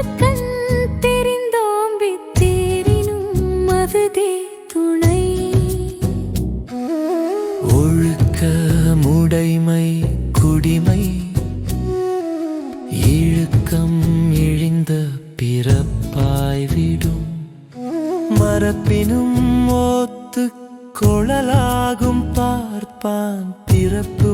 திருக்கண் தெரிந்தோம்பி தேரினும் அதுதே துணை. ஒழுக்க முடைமை குடிமை இழுக்கம் இழிந்த பிறப்பாய் விடும். மரப்பினும் ஓத்து குழலாகும் பார்ப்பான் பிறப்பு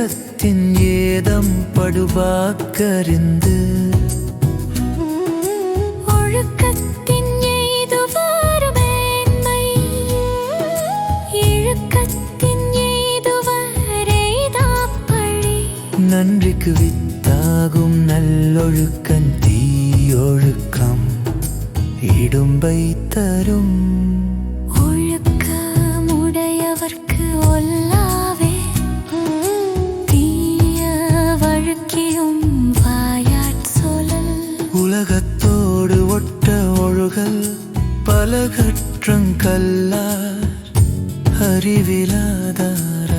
இழுக்கத்தின் ஏதம் படுவாக்கறிந்து ஒழுக்கத்தின் எய்துவார் மேன்மை இழுக்கத்தின் எய்துவார் எய்தாப்பழி நன்றிக்கு வித்தாகும் நல்லொழுக்கன் தீயொழுக்கம் இடும்பை தரும். உலகத்தோடு ஒட்ட ஒழுகல் பலகற்றங்கல்லார் அறிவிலாதார்.